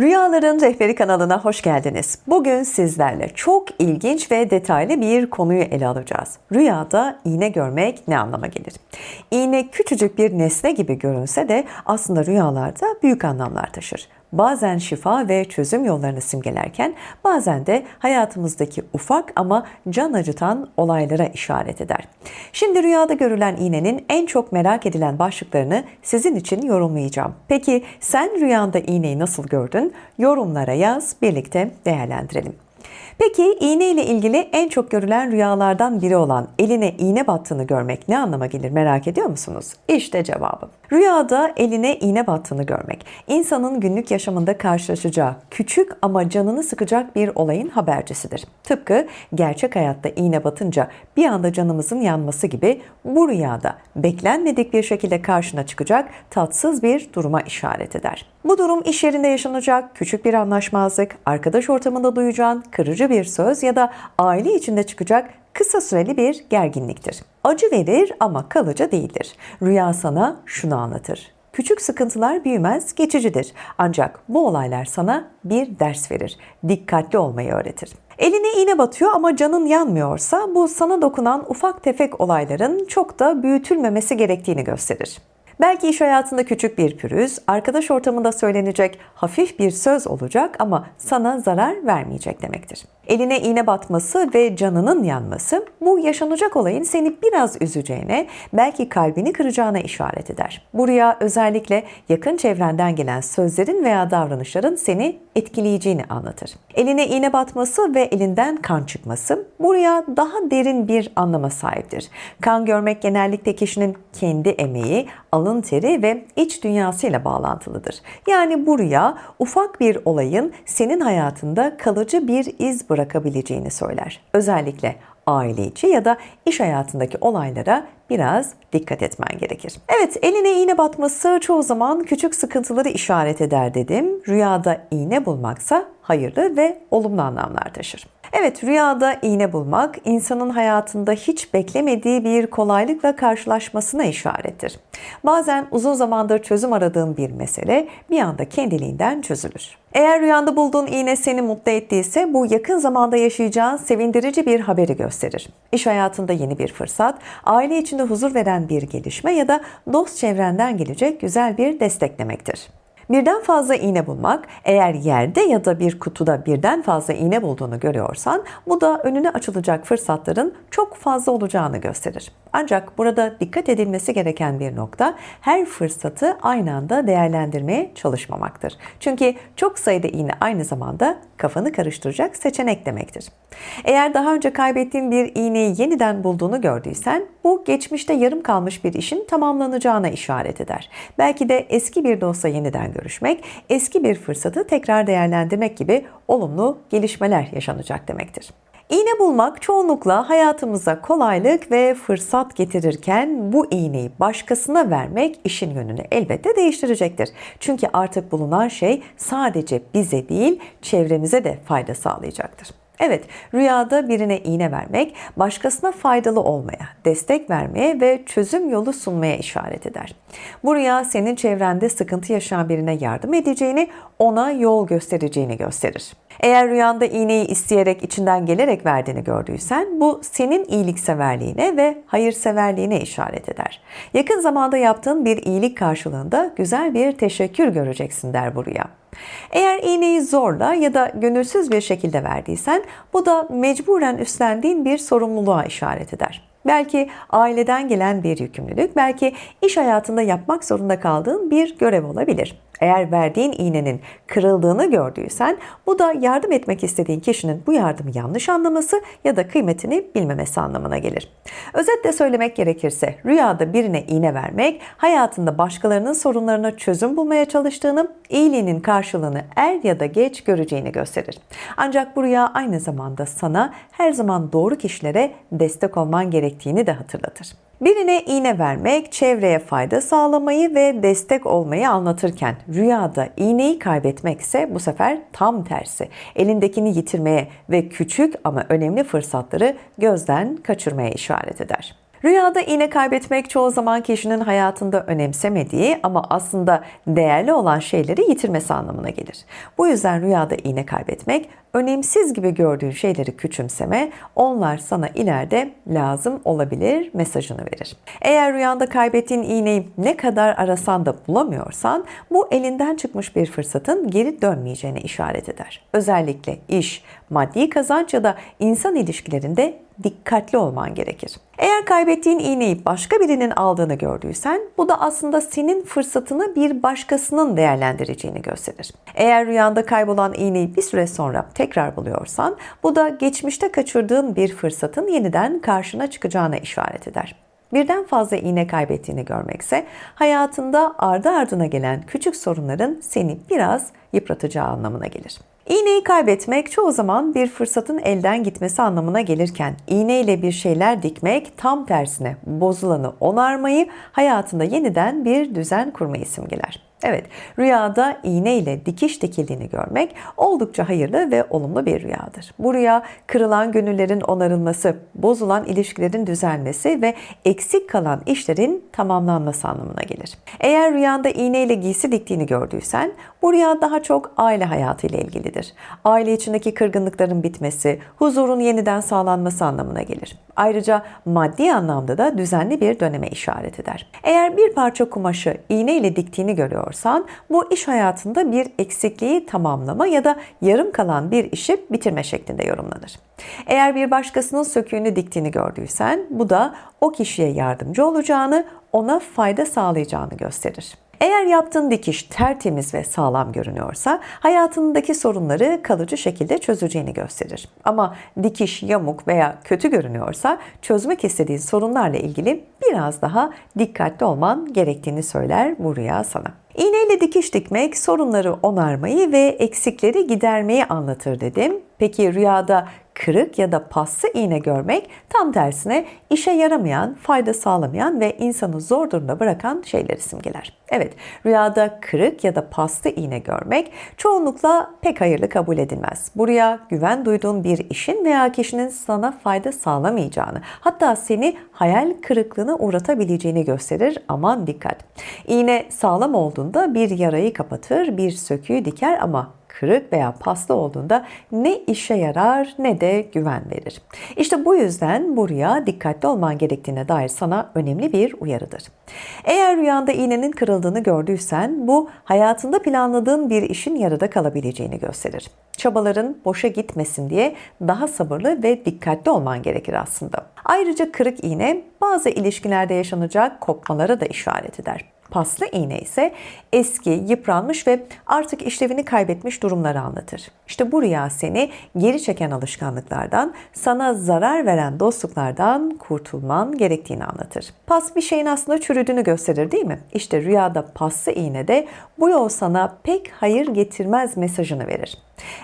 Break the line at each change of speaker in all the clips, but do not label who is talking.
Rüyaların Rehberi kanalına hoş geldiniz. Bugün sizlerle çok ilginç ve detaylı bir konuyu ele alacağız. Rüyada iğne görmek ne anlama gelir? İğne küçücük bir nesne gibi görünse de aslında rüyalarda büyük anlamlar taşır. Bazen şifa ve çözüm yollarını simgelerken bazen de hayatımızdaki ufak ama can acıtan olaylara işaret eder. Şimdi rüyada görülen iğnenin en çok merak edilen başlıklarını sizin için yorumlayacağım. Peki sen rüyanda iğneyi nasıl gördün? Yorumlara yaz, birlikte değerlendirelim. Peki iğne ile ilgili en çok görülen rüyalardan biri olan eline iğne battığını görmek ne anlama gelir merak ediyor musunuz? İşte cevabı. Rüyada eline iğne battığını görmek, insanın günlük yaşamında karşılaşacağı küçük ama canını sıkacak bir olayın habercisidir. Tıpkı gerçek hayatta iğne batınca bir anda canımızın yanması gibi bu rüyada beklenmedik bir şekilde karşına çıkacak tatsız bir duruma işaret eder. Bu durum iş yerinde yaşanacak küçük bir anlaşmazlık, arkadaş ortamında duyacağın kırıcı bir söz ya da aile içinde çıkacak kısa süreli bir gerginliktir. Acı verir ama kalıcı değildir. Rüya sana şunu anlatır. Küçük sıkıntılar büyümez, geçicidir. Ancak bu olaylar sana bir ders verir. Dikkatli olmayı öğretir. Eline iğne batıyor ama canın yanmıyorsa bu sana dokunan ufak tefek olayların çok da büyütülmemesi gerektiğini gösterir. Belki iş hayatında küçük bir pürüz, arkadaş ortamında söylenecek hafif bir söz olacak ama sana zarar vermeyecek demektir. Eline iğne batması ve canının yanması bu yaşanacak olayın seni biraz üzeceğine, belki kalbini kıracağına işaret eder. Bu rüya özellikle yakın çevrenden gelen sözlerin veya davranışların seni etkileyeceğini anlatır. Eline iğne batması ve elinden kan çıkması bu rüya daha derin bir anlama sahiptir. Kan görmek genellikle kişinin kendi emeği, alın teri ve iç dünyasıyla bağlantılıdır. Yani bu rüya ufak bir olayın senin hayatında kalıcı bir iz bırakabileceğini söyler. Özellikle aile içi ya da iş hayatındaki olaylara biraz dikkat etmen gerekir. Evet, eline iğne batması çoğu zaman küçük sıkıntıları işaret eder dedim. Rüyada iğne bulmaksa hayırlı ve olumlu anlamlar taşır. Evet, rüyada iğne bulmak insanın hayatında hiç beklemediği bir kolaylıkla karşılaşmasına işarettir. Bazen uzun zamandır çözüm aradığın bir mesele bir anda kendiliğinden çözülür. Eğer rüyanda bulduğun iğne seni mutlu ettiyse bu yakın zamanda yaşayacağın sevindirici bir haberi gösterir. İş hayatında yeni bir fırsat, aile içinde huzur veren bir gelişme ya da dost çevrenden gelecek güzel bir destek demektir. Birden fazla iğne bulmak, eğer yerde ya da bir kutuda birden fazla iğne bulduğunu görüyorsan bu da önüne açılacak fırsatların çok fazla olacağını gösterir. Ancak burada dikkat edilmesi gereken bir nokta her fırsatı aynı anda değerlendirmeye çalışmamaktır. Çünkü çok sayıda iğne aynı zamanda kafanı karıştıracak seçenek demektir. Eğer daha önce kaybettiğin bir iğneyi yeniden bulduğunu gördüysen bu geçmişte yarım kalmış bir işin tamamlanacağına işaret eder. Belki de eski bir dostla yeniden görüşmek, eski bir fırsatı tekrar değerlendirmek gibi olumlu gelişmeler yaşanacak demektir. İğne bulmak çoğunlukla hayatımıza kolaylık ve fırsat getirirken bu iğneyi başkasına vermek işin yönünü elbette değiştirecektir. Çünkü artık bulunan şey sadece bize değil çevremize de fayda sağlayacaktır. Evet, rüyada birine iğne vermek, başkasına faydalı olmaya, destek vermeye ve çözüm yolu sunmaya işaret eder. Bu rüya senin çevrende sıkıntı yaşayan birine yardım edeceğini, ona yol göstereceğini gösterir. Eğer rüyanda iğneyi isteyerek içinden gelerek verdiğini gördüysen bu senin iyilikseverliğine ve hayırseverliğine işaret eder. Yakın zamanda yaptığın bir iyilik karşılığında güzel bir teşekkür göreceksin der bu rüya. Eğer iğneyi zorla ya da gönülsüz bir şekilde verdiysen bu da mecburen üstlendiğin bir sorumluluğa işaret eder. Belki aileden gelen bir yükümlülük, belki iş hayatında yapmak zorunda kaldığın bir görev olabilir. Eğer verdiğin iğnenin kırıldığını gördüysen bu da yardım etmek istediğin kişinin bu yardımı yanlış anlaması ya da kıymetini bilmemesi anlamına gelir. Özetle söylemek gerekirse rüyada birine iğne vermek hayatında başkalarının sorunlarına çözüm bulmaya çalıştığını, iyiliğinin karşılığını er ya da geç göreceğini gösterir. Ancak bu rüya aynı zamanda sana her zaman doğru kişilere destek olman gerektiğini de hatırlatır. Birine iğne vermek, çevreye fayda sağlamayı ve destek olmayı anlatırken rüyada iğneyi kaybetmek ise bu sefer tam tersi. Elindekini yitirmeye ve küçük ama önemli fırsatları gözden kaçırmaya işaret eder. Rüyada iğne kaybetmek çoğu zaman kişinin hayatında önemsemediği ama aslında değerli olan şeyleri yitirmesi anlamına gelir. Bu yüzden rüyada iğne kaybetmek önemsiz gibi gördüğün şeyleri küçümseme, onlar sana ileride lazım olabilir mesajını verir. Eğer rüyanda kaybettiğin iğneyi ne kadar arasan da bulamıyorsan, bu elinden çıkmış bir fırsatın geri dönmeyeceğine işaret eder. Özellikle iş, maddi kazanç ya da insan ilişkilerinde dikkatli olman gerekir. Eğer kaybettiğin iğneyi başka birinin aldığını gördüysen bu da aslında senin fırsatını bir başkasının değerlendireceğini gösterir. Eğer rüyanda kaybolan iğneyi bir süre sonra tekrar buluyorsan bu da geçmişte kaçırdığın bir fırsatın yeniden karşına çıkacağına işaret eder. Birden fazla iğne kaybettiğini görmekse hayatında ardı ardına gelen küçük sorunların seni biraz yıpratacağı anlamına gelir. İğneyi kaybetmek çoğu zaman bir fırsatın elden gitmesi anlamına gelirken iğneyle bir şeyler dikmek tam tersine bozulanı onarmayı, hayatında yeniden bir düzen kurmayı simgeler. Evet, rüyada iğne ile dikiş dikildiğini görmek oldukça hayırlı ve olumlu bir rüyadır. Bu rüya kırılan gönüllerin onarılması, bozulan ilişkilerin düzelmesi ve eksik kalan işlerin tamamlanması anlamına gelir. Eğer rüyanda iğne ile giysi diktiğini gördüysen, bu rüya daha çok aile hayatı ile ilgilidir. Aile içindeki kırgınlıkların bitmesi, huzurun yeniden sağlanması anlamına gelir. Ayrıca maddi anlamda da düzenli bir döneme işaret eder. Eğer bir parça kumaşı iğne ile diktiğini görüyorsan bu iş hayatında bir eksikliği tamamlama ya da yarım kalan bir işi bitirme şeklinde yorumlanır. Eğer bir başkasının söküğünü diktiğini gördüysen bu da o kişiye yardımcı olacağını, ona fayda sağlayacağını gösterir. Eğer yaptığın dikiş tertemiz ve sağlam görünüyorsa hayatındaki sorunları kalıcı şekilde çözeceğini gösterir. Ama dikiş yamuk veya kötü görünüyorsa çözmek istediğin sorunlarla ilgili biraz daha dikkatli olman gerektiğini söyler bu rüya sana. İğneyle dikiş dikmek sorunları onarmayı ve eksikleri gidermeyi anlatır dedim. Peki rüyada kırık ya da paslı iğne görmek tam tersine işe yaramayan, fayda sağlamayan ve insanı zor durumda bırakan şeyleri simgeler. Evet, rüyada kırık ya da paslı iğne görmek çoğunlukla pek hayırlı kabul edilmez. Bu rüya güven duyduğun bir işin veya kişinin sana fayda sağlamayacağını, hatta seni hayal kırıklığına uğratabileceğini gösterir. Aman dikkat. İğne sağlam olduğunda bir yarayı kapatır, bir söküğü diker ama kırık veya paslı olduğunda ne işe yarar ne de güven verir. İşte bu yüzden bu rüya dikkatli olman gerektiğine dair sana önemli bir uyarıdır. Eğer rüyanda iğnenin kırıldığını gördüysen bu hayatında planladığın bir işin yarıda kalabileceğini gösterir. Çabaların boşa gitmesin diye daha sabırlı ve dikkatli olman gerekir aslında. Ayrıca kırık iğne bazı ilişkilerde yaşanacak kopmalara da işaret eder. Paslı iğne ise eski, yıpranmış ve artık işlevini kaybetmiş durumları anlatır. İşte bu rüya seni geri çeken alışkanlıklardan, sana zarar veren dostluklardan kurtulman gerektiğini anlatır. Pas bir şeyin aslında çürüdüğünü gösterir değil mi? İşte rüyada paslı iğne de bu yol sana pek hayır getirmez mesajını verir.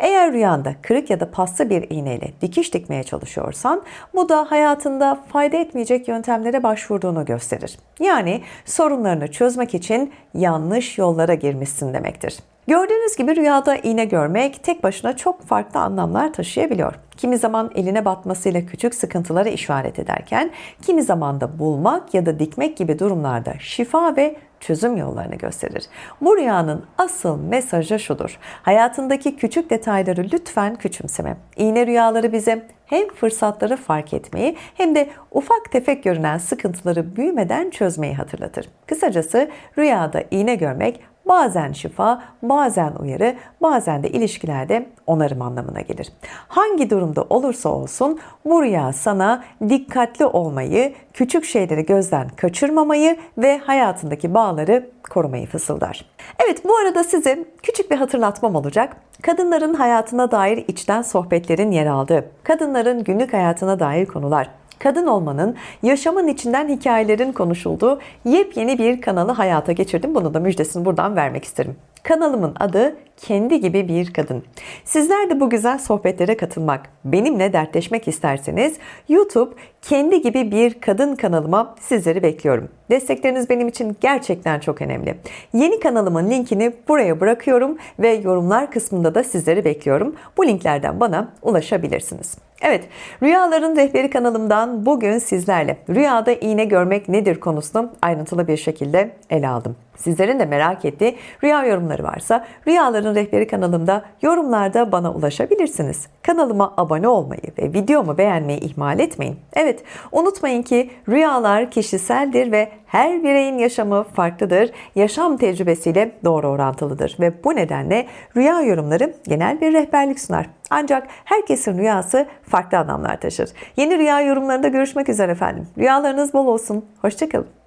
Eğer rüyanda kırık ya da paslı bir iğneyle dikiş dikmeye çalışıyorsan bu da hayatında fayda etmeyecek yöntemlere başvurduğunu gösterir. Yani sorunlarını çözmek için yanlış yollara girmişsin demektir. Gördüğünüz gibi rüyada iğne görmek tek başına çok farklı anlamlar taşıyabiliyor. Kimi zaman eline batmasıyla küçük sıkıntılara işaret ederken, kimi zaman da bulmak ya da dikmek gibi durumlarda şifa ve çözüm yollarını gösterir. Bu rüyanın asıl mesajı şudur. Hayatındaki küçük detayları lütfen küçümseme. İğne rüyaları bize hem fırsatları fark etmeyi hem de ufak tefek görünen sıkıntıları büyümeden çözmeyi hatırlatır. Kısacası rüyada iğne görmek bazen şifa, bazen uyarı, bazen de ilişkilerde onarım anlamına gelir. Hangi durumda olursa olsun bu rüya sana dikkatli olmayı, küçük şeyleri gözden kaçırmamayı ve hayatındaki bağları korumayı fısıldar. Evet bu arada size küçük bir hatırlatmam olacak. Kadınların hayatına dair içten sohbetlerin yer aldığı, kadınların günlük hayatına dair konular, kadın olmanın, yaşamın içinden hikayelerin konuşulduğu yepyeni bir kanalı hayata geçirdim. Bunu da müjdesini buradan vermek isterim. Kanalımın adı Kendi gibi bir kadın. Sizler de bu güzel sohbetlere katılmak, benimle dertleşmek isterseniz YouTube Kendi gibi bir kadın kanalıma sizleri bekliyorum. Destekleriniz benim için gerçekten çok önemli. Yeni kanalımın linkini buraya bırakıyorum ve yorumlar kısmında da sizleri bekliyorum. Bu linklerden bana ulaşabilirsiniz. Evet, Rüyaların Rehberi kanalımdan bugün sizlerle rüyada iğne görmek nedir konusunu ayrıntılı bir şekilde ele aldım. Sizlerin de merak ettiği rüya yorumları varsa Rüyaların Rehberi kanalımda yorumlarda bana ulaşabilirsiniz. Kanalıma abone olmayı ve videomu beğenmeyi ihmal etmeyin. Evet, unutmayın ki rüyalar kişiseldir ve her bireyin yaşamı farklıdır. Yaşam tecrübesiyle doğru orantılıdır ve bu nedenle rüya yorumları genel bir rehberlik sunar. Ancak herkesin rüyası farklı anlamlar taşır. Yeni rüya yorumlarında görüşmek üzere efendim. Rüyalarınız bol olsun. Hoşçakalın.